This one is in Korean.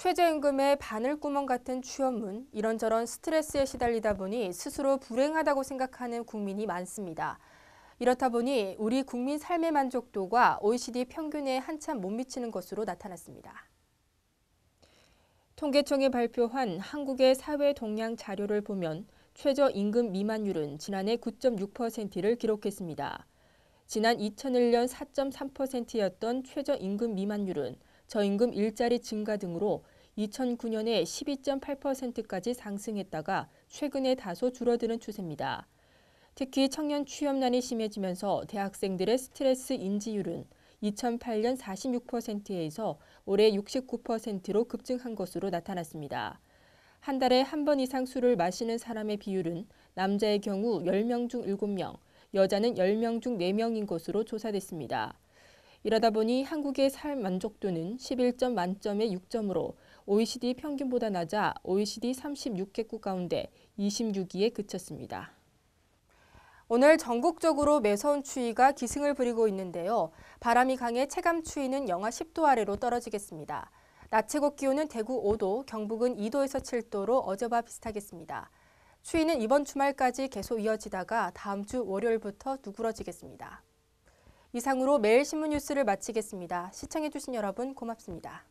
최저임금의 바늘구멍 같은 취업문, 이런저런 스트레스에 시달리다 보니 스스로 불행하다고 생각하는 국민이 많습니다. 이렇다 보니 우리 국민 삶의 만족도가 OECD 평균에 한참 못 미치는 것으로 나타났습니다. 통계청이 발표한 한국의 사회 동향 자료를 보면 최저임금 미만율은 지난해 9.6%를 기록했습니다. 지난 2001년 4.3%였던 최저임금 미만율은 저임금 일자리 증가 등으로 2009년에 12.8%까지 상승했다가 최근에 다소 줄어드는 추세입니다. 특히 청년 취업난이 심해지면서 대학생들의 스트레스 인지율은 2008년 46%에서 올해 69%로 급증한 것으로 나타났습니다. 한 달에 한 번 이상 술을 마시는 사람의 비율은 남자의 경우 10명 중 7명, 여자는 10명 중 4명인 것으로 조사됐습니다. 이러다 보니 한국의 삶 만족도는 11점 만점에 6점으로 OECD 평균보다 낮아 OECD 36개국 가운데 26위에 그쳤습니다. 오늘 전국적으로 매서운 추위가 기승을 부리고 있는데요. 바람이 강해 체감 추위는 영하 10도 아래로 떨어지겠습니다. 낮 최고 기온은 대구 5도, 경북은 2도에서 7도로 어제와 비슷하겠습니다. 추위는 이번 주말까지 계속 이어지다가 다음 주 월요일부터 누그러지겠습니다. 이상으로 매일 신문 뉴스를 마치겠습니다. 시청해주신 여러분 고맙습니다.